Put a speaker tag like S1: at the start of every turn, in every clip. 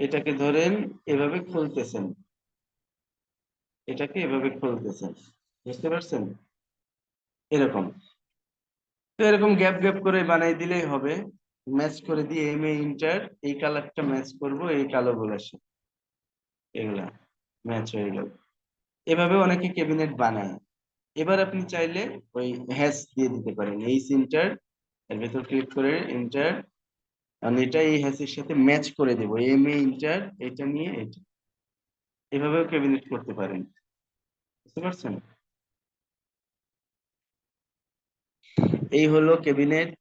S1: এটাকে ধরেন এভাবে খুলতেছেন। এটাকে এভাবে খুলতেছেন। বুঝতে পারছেন? এরকম। তো এরকম গ্যাপ গ্যাপ করে বানাই দিলেই হবে। ম্যাচ করে দিয়ে এম এ ইন্টার এই কালারটা ম্যাচ করব, এই কালো সাথে এগুলা ম্যাচ হয়ে গেল। এভাবে অনেকে ক্যাবিনেট বানায়। এবার আপনি চাইলে ওই হ্যাশ দিয়ে দিতে পারেন। এই সিনটার এর ভেতর ক্লিক করে ইন্টার আর এটা এই হ্যাশের সাথে ম্যাচ করে দেবো এম এ ইন্টার এটা নিয়ে এটা। এভাবেও ক্যাবিনেট করতে পারেন। বুঝতে পারছেন? এই হলো ক্যাবিনেট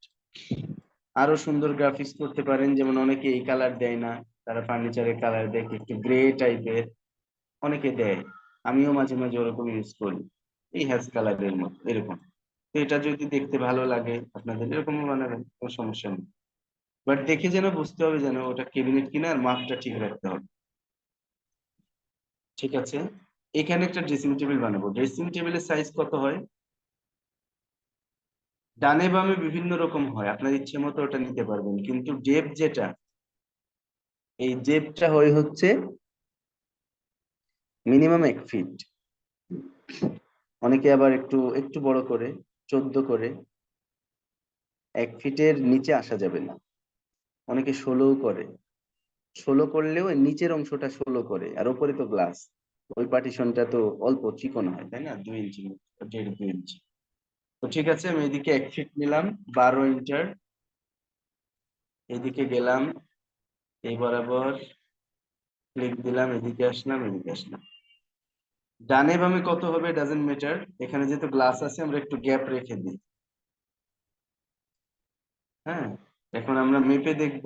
S1: আরও সুন্দর গ্রাফিক্স করতে পারেন, যেমন অনেকে এই কালার দেয় না, তারা ফার্নিচারের কালার দেয় একটু গ্রে টাইপের অনেকে দেয়। আমিও মাঝে মাঝে ওরকম ইউজ করি, এই হ্যাশ কালারের মতো, এরকম। তো এটা যদি দেখতে ভালো লাগে, আপনাদের এরকম বানাবেন, কোনো সমস্যা নেই। বাট দেখে যেন বুঝতে হবে যেন ওটা ক্যাবিনেট কিনা আর মাপটা ঠিক রাখতে হবে। ঠিক আছে? এখানে একটা ড্রেসিং টেবিল বানাবো। ড্রেসিং টেবিলের সাইজ কত হয়? ডানে বামে বিভিন্ন রকম হয়। আপনার ইচ্ছে মতো ওটা নিতে পারবেন। কিন্তু জেব যেটা, এই জেবটা হয় হচ্ছে মিনিমাম এক ফিট অনেকে আবার একটু একটু বড় করে, চোদ্দ করে, এক ফিটের নিচে আসা যাবে না। অনেকে ষোলোও করে। ষোলো করলেও নিচের অংশটা ষোলো করে, আর ওপরে তো গ্লাস ওই পার্টিশনটা তো অল্প, চিকন হয়, তাই না? দুই ইঞ্চি দেড় দুই ইঞ্চি। তো ঠিক আছে, আমি এদিকে এক ফিট নিলাম, বারো ইন্টার এদিকে গেলাম, এই বরাবর ক্লিক দিলাম, এদিকে আসলাম এদিকে আসলাম। ডানে বামে কত হবে ডাজেন্ট ম্যাটার এখানে যেহেতু গ্লাস আছে, আমরা একটু গ্যাপ রেখে দিই। হ্যাঁ? এখন আমরা মেপে দেখব।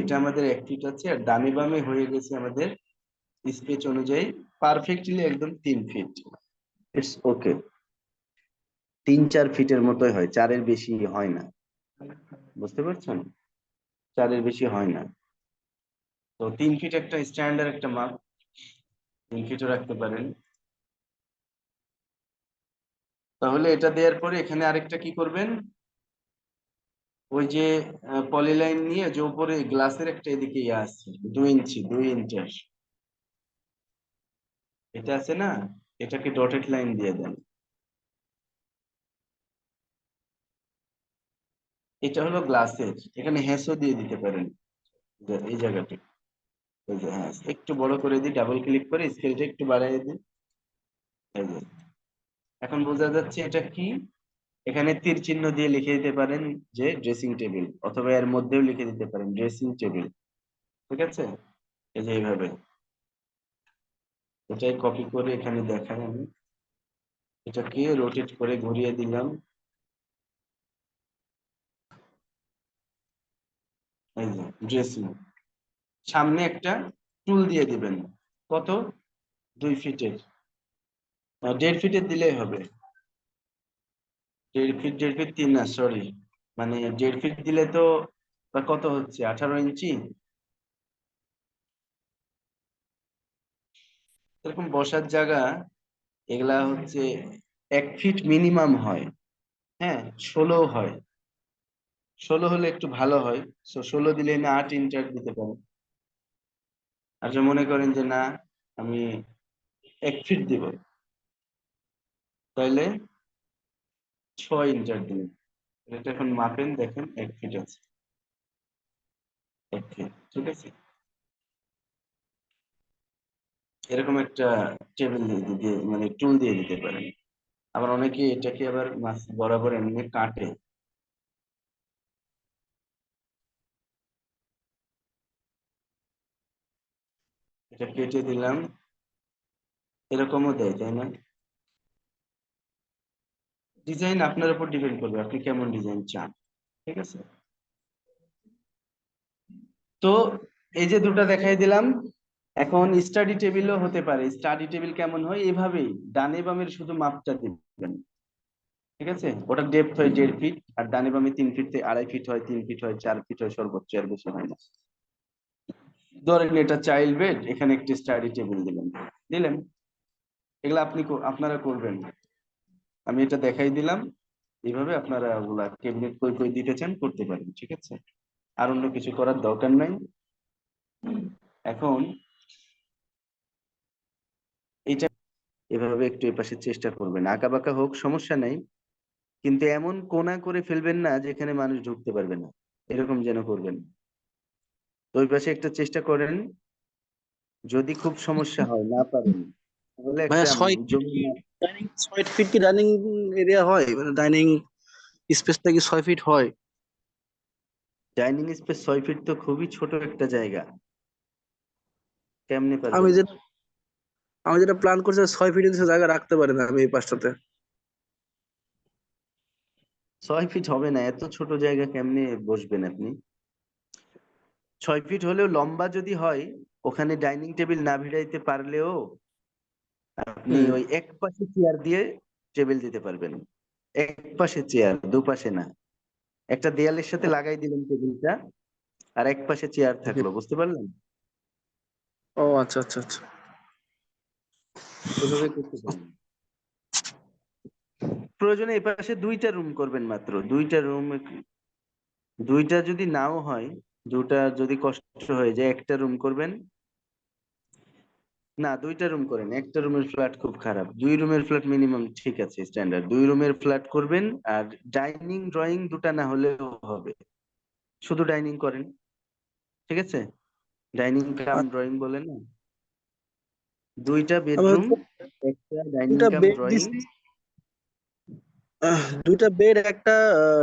S1: এটা আমাদের ফিট আছে আর ডানে বামে হয়ে গেছে আমাদের স্পেচ অনুযায়ী পারফেক্টলি একদম তিন ফিট ইটস ওকে তিন চার ফিটের মতোই হয় চারের বেশি হয় না। বুঝতে পারছেন? চারের বেশি হয় না। তো তিন ফিট একটা স্ট্যান্ডার্ড একটা মাপ তিন ফিটও রাখতে পারেন। তাহলে এটা দেওয়ার পরে এখানে আরেকটা কি করবেন? ওই যে পলিলাইন নিয়ে যে উপরে গ্লাসের একটা এদিকে ইয়ে আছে, দুই ইঞ্চি, দুই ইঞ্চের। এটা আছে না? এটাকে ডটেড লাইন দিয়ে দেন। এটা হলো গ্লাসের এখানে হ্যাসও দিয়ে দিতে পারেন। এই জায়গাটি যে হ্যাঁ একটু বড় করে দিই ডাবল ক্লিক করে স্কেলটা একটু বাড়িয়ে দিই। এখন বোঝা যাচ্ছে এটা কি? এখানে তীর চিহ্ন দিয়ে লিখে দিতে পারেন যে ড্রেসিং টেবিল অথবা এর মধ্যেও লিখে দিতে পারেন ড্রেসিং টেবিল ঠিক আছে? এই যে এইভাবে। এটাই কপি করে এখানে দেখাই আমি। এটাকে রোটেট করে ঘুরিয়ে দিলাম। এই যে ড্রেসিং সামনে একটা টুল দিয়ে দিবেন। কত? দুই ফিটের দেড় ফিটের দিলেই হবে। দেড় ফিট দেড় ফিট তিন না সরি মানে দেড় ফিট দিলে তো কত হচ্ছে? আঠারো ইঞ্চি? এরকম বসার জায়গা, এগুলা হচ্ছে এক ফিট মিনিমাম হয়। হ্যাঁ ষোলো হয়। ষোলো হলে একটু ভালো হয়। সো ষোলো দিলে না আট ইন্টার দিতে পারেন আর যে মনে করেন যে না, আমি এক ফিট দিব। তাইলে ছয় ইন্টার দিন এটা এখন মাপেন, দেখেন, এক ফিট আছে। এক ঠিক আছে? এরকম একটা টেবিল দিয়ে মানে টুল দিয়ে দিতে পারেন। আবার অনেকে এটাকে আবার মাছ বরাবর এমনি কাটে। এটা কেটে দিলাম। এরকমও দেয়, তাই না? ডিজাইন আপনার উপর ডিপেন্ড করবে, আপনি কেমন ডিজাইন চান, ঠিক আছে? তো এই যে দুটো দেখাই দিলাম, এখন স্টাডি টেবিলও হতে পারে স্টাডি টেবিল কেমন হয়? এভাবেই, ডানে বামের শুধু মাপটা দিবেন, ঠিক আছে? ওটা ডেপথ হয় দেড় ফিট আর ডানে বামে তিন ফিট থেকে আড়াই ফিট হয়, তিন ফিট হয়, চার ফিট হয়, সর্বোচ্চ আর বেশি হয় না। ধরেন এটা চাইল্ড বেড এখানে একটি স্টাডি টেবিল দিলেন দিলেন? এগুলো আপনি আপনারা করবেন আমি এটা দেখাই দিলাম। এইভাবে আপনারা ওগুলা ক্যাবিনেট কই কই দিতে চান করতে পারেন ঠিক আছে? আর অন্য কিছু করার দরকার নাই। এখন এটা এভাবে একটু এপাশে চেষ্টা করবেন। আঁকা বাঁকা হোক সমস্যা নাই। কিন্তু এমন কোনা করে ফেলবেন না যেখানে মানুষ ঢুকতে পারবে না। এরকম যেন করবেন। তো ওই পাশে একটা চেষ্টা করেন। যদি খুব সমস্যা হয় না পারেন তাহলে
S2: ডাইনিং ছয় ফিট কি ডাইনিং এরিয়া হয়? মানে ডাইনিং স্পেসটা কি ছয় ফিট হয়?
S1: ডাইনিং স্পেস ছয় ফিট তো খুবই ছোট একটা জায়গা। কেমনে
S2: আমি
S1: পারবেন
S2: যেটা আমি যেটা প্ল্যান করছি ছয় ফিট জায়গা রাখতে পারি না আমি এই পাশটাতে।
S1: ছয় ফিট হবে না এত ছোট জায়গা কেমনে বসবেন আপনি? ছয় ফিট হলেও লম্বা যদি হয় ওখানে ডাইনিং টেবিল না ভিড়াইতে পারলেও আপনি ওই এক পাশে চেয়ার দিয়ে টেবিল দিতে পারবেন। এক পাশে চেয়ার দুপাশে না। একটা দেয়ালের সাথে লাগাই দিলেন টেবিলটা আর এক পাশে চেয়ার থাকল বুঝতে পারলেন?
S2: ও আচ্ছা আচ্ছা আচ্ছা।
S1: প্রয়োজনে এই পাশে দুইটা রুম করবেন মাত্র। দুইটা রুম দুইটা যদি নাও হয় দুটা যদি কষ্ট হয়ে যায় একটা রুম করবেন। না দুইটা রুম করেন। একটা রুমের ফ্ল্যাট খুব খারাপ। দুই রুমের ফ্ল্যাট মিনিমাম ঠিক আছে স্ট্যান্ডার্ড দুই রুমের ফ্ল্যাট করবেন আর ডাইনিং ড্রয়িং দুটা না হলেও হবে। শুধু ডাইনিং করেন। ঠিক আছে? ডাইনিং কাম ড্রয়িং বলে না। দুইটা বেডরুম একটা ডাইনিং কাম
S2: বেড
S1: ড্রয়িং
S2: দুইটা বেড একটা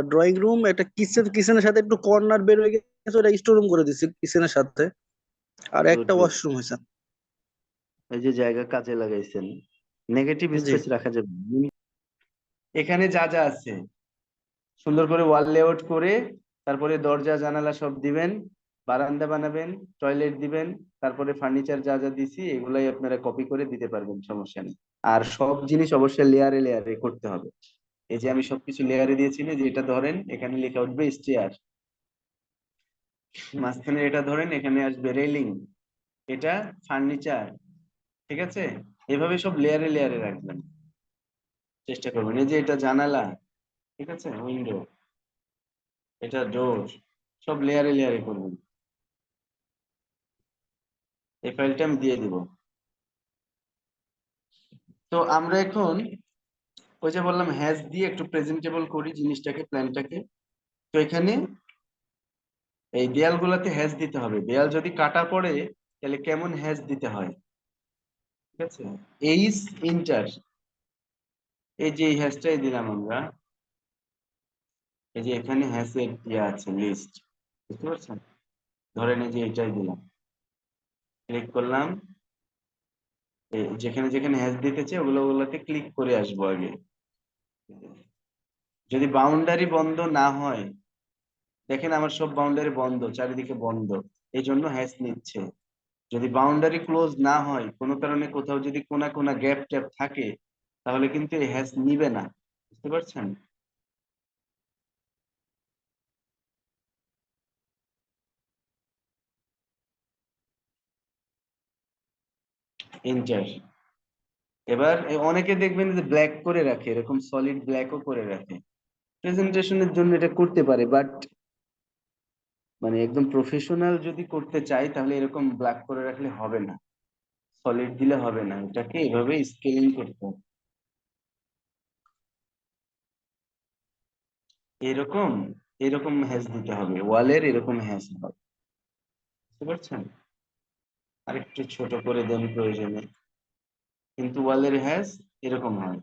S2: ড্রয়িং রুম একটা কিচেন কিচেনের সাথে একটু কর্নার বেড হয়ে গেছে ওটা স্টোর রুম করে দিছি কিচেনের সাথে। আর একটা. ওয়াশরুম হয়েছে।
S1: এই যে জায়গা কাজে লাগাইছেন নেগেটিভ। স্পেস রাখা যাবে এখানে যা যা আছে সুন্দর করে ওয়াল লেআউট করে তারপরে দরজা জানালা সব দিবেন বারান্দা বানাবেন টয়লেট দিবেন তারপরে ফার্নিচার যা যা দিছি এগুলাই আপনারা কপি করে দিতে পারবেন সমস্যা নেই। আর সব জিনিস অবশ্যই লেয়ারে লেয়ারে করতে হবে। এই যে আমি সবকিছু লেয়ারে দিয়েছি না যে এটা ধরেন এখানে লেখা উঠবে স্টেয়ার মাঝখানে এটা ধরেন এখানে আসবে রেলিং এটা ফার্নিচার ঠিক আছে? এভাবে সব লেয়ারে লেয়ারে রাখবেন। চেষ্টা করবেন। এই যে এটা জানালা, ঠিক আছে? উইন্ডো এটা ডোর সব লেয়ারে লেয়ারে করবেন। এই ফাইলটা আমি দিয়ে দিব। তো আমরা এখন ওই যে বললাম হ্যাজ দিয়ে একটু প্রেজেন্টেবল করি জিনিসটাকে প্ল্যানটাকে তো এখানে এই দেয়ালগুলোতে হ্যাশ দিতে হবে। দেয়াল যদি কাটা পড়ে, তাহলে কেমন হ্যাজ দিতে হয়? ঠিক আছে? এইস ইন্টার এই যে এই হ্যাশটাই দিলাম আমরা। এই যে এখানে হ্যাশের ইয়ে আছে লিস্ট বুঝতে পারছেন? ধরেন এই যে এটাই দিলাম। ক্লিক করলাম। যেখানে যেখানে হ্যাশ দিতেছে ওগুলো ওগুলোতে ক্লিক করে আসব আগে। যদি বাউন্ডারি বন্ধ না হয়, দেখেন আমার সব বাউন্ডারি বন্ধ, চারিদিকে বন্ধ। এই জন্য হ্যাশ নিচ্ছে। যদি বাউন্ডারি ক্লোজ না হয়, কোনো কারণে কোথাও যদি কোনা কোনা গ্যাপ ট্যাপ থাকে, তাহলে কিন্তু এই হ্যাশ নিবে না। বুঝতে পারছেন? এন্টার এবার অনেকে দেখবেন যে ব্ল্যাক করে রাখে, এরকম সলিড ব্ল্যাকও করে রাখে। প্রেজেন্টেশনের জন্য এটা করতে পারে বাট মানে একদম প্রফেশনাল যদি করতে চাই, তাহলে এরকম ব্ল্যাক করে রাখলে হবে না। সলিড দিলে হবে না। এটাকে এভাবে স্কেলিং করতে হবে। এরকম এরকম হ্যাশ দিতে হবে। ওয়ালের এরকম হ্যাশ হবে। বুঝতে পারছেন? আরেকটু ছোট করে দেন প্রয়োজনে। কিন্তু ওয়ালের হ্যাশ এরকম হয়।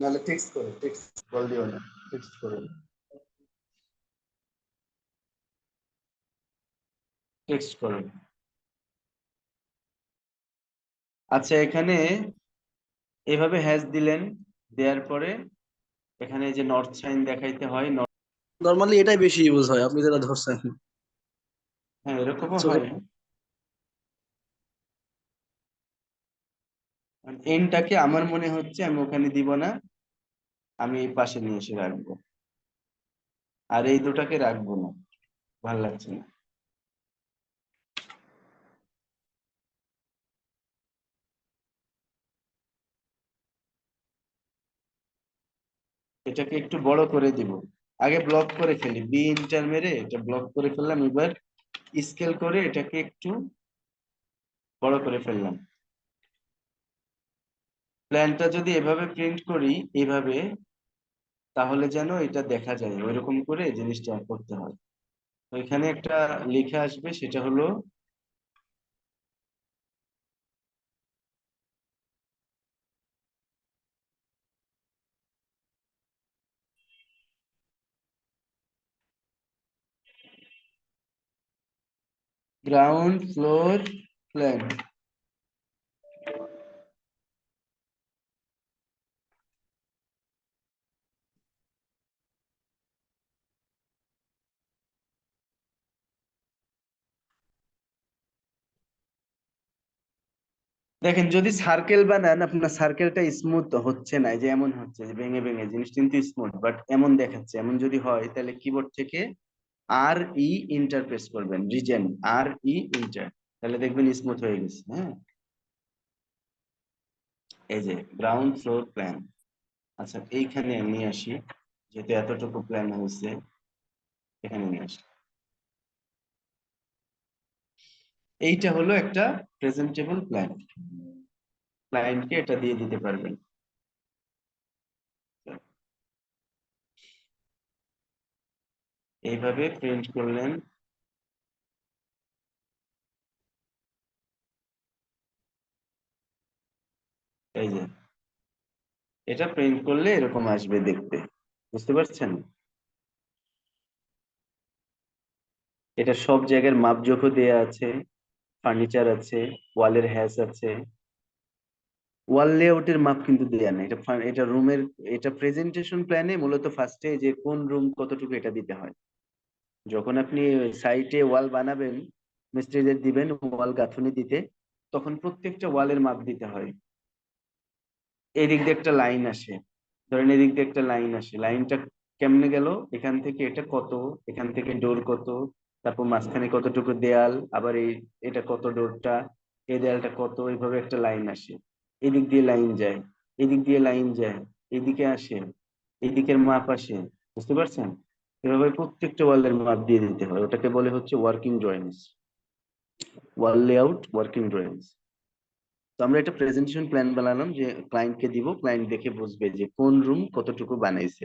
S1: নাহলে টেক্সট করো টেক্সট বল দিও না টেক্সট করো টেক্সট করো আচ্ছা এখানে এভাবে হ্যাশ দিলেন দেওয়ার পরে এখানে যে নর্থ সাইন দেখাইতে হয়
S2: নর্মালি এটাই বেশি ইউজ হয় আপনি যেটা ধরছেন।
S1: হ্যাঁ এরকমও
S2: চোখে-
S1: হয়। এনটাকে আমার মনে হচ্ছে আমি ওখানে দিব না। আমি এই পাশে নিয়ে এসে রাখব। আর এই দুটাকে রাখব না, ভালো লাগছে না। এটাকে একটু বড় করে দিব। আগে ব্লক করে ফেলি বি ইন্টার মেরে এটা ব্লক করে ফেললাম, এবার স্কেল করে এটাকে একটু বড় করে ফেললাম। প্ল্যানটা যদি এভাবে প্রিন্ট করি, এভাবে তাহলে যেন এটা দেখা যায়, ওইরকম করে জিনিসটা করতে হয়। ওইখানে একটা লিখে আসবে, সেটা হলো গ্রাউন্ড ফ্লোর প্ল্যান দেখেন, যদি সার্কেল বানান, আপনার সার্কেলটা স্মুথ হচ্ছে না যে এমন হচ্ছে, যে ভেঙে ভেঙে জিনিস কিন্তু স্মুথ বাট এমন দেখাচ্ছে, এমন যদি হয়, তাহলে কিবোর্ড থেকে আর ই ইন্টারপ্রেস করবেন রিজেন আর ই ইন্টার তাহলে দেখবেন স্মুথ হয়ে গেছে হ্যাঁ? এই যে গ্রাউন্ড ফ্লোর প্ল্যান আচ্ছা এইখানে নিয়ে আসি, যেহেতু এতটুকু প্ল্যান হয়েছে, এখানে নিয়ে আসি। এইটা হলো একটা প্রেজেন্টেবল প্ল্যান ক্লায়েন্টকে এটা দিয়ে দিতে পারবেন। এইভাবে প্রিন্ট করলেন। এই যে, এটা প্রিন্ট করলে এরকম আসবে দেখতে। বুঝতে পারছেন? এটা সব জায়গার মাপজোখও দেয়া আছে। ফার্নিচার আছে ওয়ালের হ্যাস আছে। ওয়াল লেআউটের মাপ কিন্তু দেয়া নেই। এটা এটা রুমের এটা প্রেজেন্টেশন প্ল্যানে মূলত ফার্স্টে যে কোন রুম কতটুকু এটা দিতে হয়। যখন আপনি সাইটে ওয়াল বানাবেন, মিস্ত্রিদের দিবেন ওয়াল গাঁথুনি দিতে, তখন প্রত্যেকটা ওয়ালের মাপ দিতে হয়। এদিক দিয়ে একটা লাইন আসে। ধরেন এদিক দিয়ে একটা লাইন আসে। লাইনটা কেমনে গেল? এখান থেকে এটা কত? এখান থেকে ডোর কত? তারপর মাঝখানে কতটুকু দেয়াল, আবার এই, এটা কত ডোরটা, এই দেয়ালটা কত, এইভাবে একটা লাইন আসে। এদিক দিয়ে লাইন যায়, এদিক দিয়ে লাইন যায়, এদিকে আসে, এদিকের মাপ আসে, বুঝতে পারছেন? এভাবে প্রত্যেকটা ওয়ালের মাপ দিয়ে দিতে হয়। ওটাকে বলে হচ্ছে working drawings wall layout working drawings তো আমরা একটা প্রেজেন্টেশন প্ল্যান বানালাম যে ক্লায়েন্টকে দিব ক্লায়েন্ট দেখে বুঝবে যে কোন রুম কতটুকু বানাইছে।